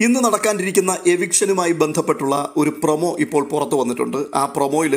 ഇന്ന് നടക്കാനിരിക്കുന്ന എവിക്ഷനുമായി ബന്ധപ്പെട്ടുള്ള ഒരു പ്രൊമോ ഇപ്പോൾ പുറത്തു വന്നിട്ടുണ്ട്. ആ പ്രൊമോയിൽ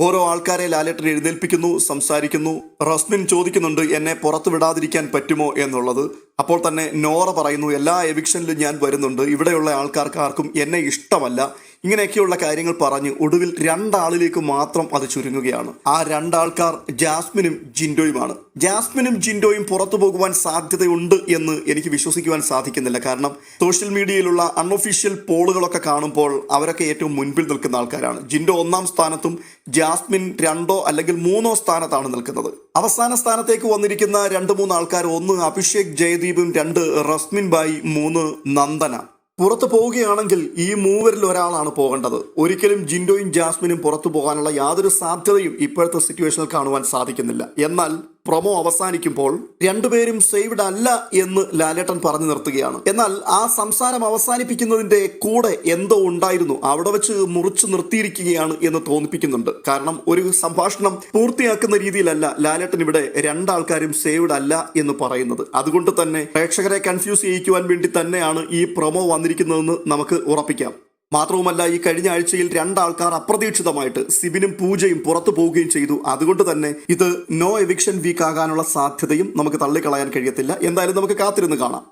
ഓരോ ആൾക്കാരെ ലാലേട്ടൻ എഴുന്നേൽപ്പിക്കുന്നു സംസാരിക്കുന്നു. റസ്മിൻ ചോദിക്കുന്നുണ്ട് എന്നെ പുറത്തു വിടാതിരിക്കാൻ പറ്റുമോ? എന്നുള്ളത് അപ്പോൾ തന്നെ നോറ പറയുന്നു എല്ലാ എവിക്ഷനിലും ഞാൻ വരുന്നുണ്ട്. ഇവിടെയുള്ള ആൾക്കാർക്ക് ആർക്കും എന്നെ ഇഷ്ടമല്ല. ഇങ്ങനെയൊക്കെയുള്ള കാര്യങ്ങൾ പറഞ്ഞ് ഒടുവിൽ രണ്ടാളിലേക്ക് മാത്രം അത് ചുരുങ്ങുകയാണ്. ആ രണ്ടാൾക്കാർ ജാസ്മിനും ജിൻഡോയുമാണ്. ജാസ്മിനും ജിൻഡോയും പുറത്തു പോകുവാൻ സാധ്യതയുണ്ട് എന്ന് എനിക്ക് വിശ്വസിക്കുവാൻ സാധിക്കുന്നില്ല. കാരണം സോഷ്യൽ മീഡിയയിലുള്ള അൺഒഫീഷ്യൽ പോളുകളൊക്കെ കാണുമ്പോൾ അവരൊക്കെ ഏറ്റവും മുൻപിൽ നിൽക്കുന്ന ആൾക്കാരാണ്. ജിൻഡോ ഒന്നാം സ്ഥാനത്തും ജാസ്മിൻ രണ്ടോ അല്ലെങ്കിൽ മൂന്നോ സ്ഥാനത്താണ് നിൽക്കുന്നത്. അവസാന സ്ഥാനത്തേക്ക് വന്നിരിക്കുന്ന രണ്ട് മൂന്ന് ആൾക്കാർ ഒന്ന് അഭിഷേക് ജയദീപും രണ്ട് റസ്മിൻ ബായി മൂന്ന് നന്ദന. പുറത്തു പോവുകയാണെങ്കിൽ ഈ മൂവരിൽ ഒരാളാണ് പോകേണ്ടത്. ഒരിക്കലും ജിൻഡോയും ജാസ്മിനും പുറത്തു പോകാനുള്ള യാതൊരു സാധ്യതയും ഇപ്പോഴത്തെ സിറ്റുവേഷനിൽ കാണുവാൻ സാധിക്കുന്നില്ല. എന്നാൽ പ്രൊമോ അവസാനിക്കുമ്പോൾ രണ്ടുപേരും സേവ്ഡ് അല്ല എന്ന് ലാലേട്ടൻ പറഞ്ഞു നിർത്തുകയാണ്. എന്നാൽ ആ സംസാരം അവസാനിപ്പിക്കുന്നതിന്റെ കൂടെ എന്തോ ഉണ്ടായിരുന്നു. അവിടെ വെച്ച് മുറിച്ചു നിർത്തിയിരിക്കുകയാണ് എന്ന് തോന്നിപ്പിക്കുന്നുണ്ട്. കാരണം ഒരു സംഭാഷണം പൂർത്തിയാക്കുന്ന രീതിയിലല്ല ലാലേട്ടൻ ഇവിടെ രണ്ടാൾക്കാരും സേവ്ഡ് അല്ല എന്ന് പറയുന്നത്. അതുകൊണ്ട് തന്നെ പ്രേക്ഷകരെ കൺഫ്യൂസ് ചെയ്യിക്കുവാൻ വേണ്ടി തന്നെയാണ് ഈ പ്രൊമോ വന്നിരിക്കുന്നതെന്ന് നമുക്ക് ഉറപ്പിക്കാം. മാത്രവുമല്ല ഈ കഴിഞ്ഞ ആഴ്ചയിൽ രണ്ടാൾക്കാർ അപ്രതീക്ഷിതമായിട്ട് സിബിനും പൂജയും പുറത്തു പോവുകയും ചെയ്തു. അതുകൊണ്ട് തന്നെ ഇത് നോ എവിക്ഷൻ വീക്ക് ആകാനുള്ള സാധ്യതയും നമുക്ക് തള്ളിക്കളയാൻ കഴിയത്തില്ല. എന്തായാലും നമുക്ക് കാത്തിരുന്ന് കാണാം.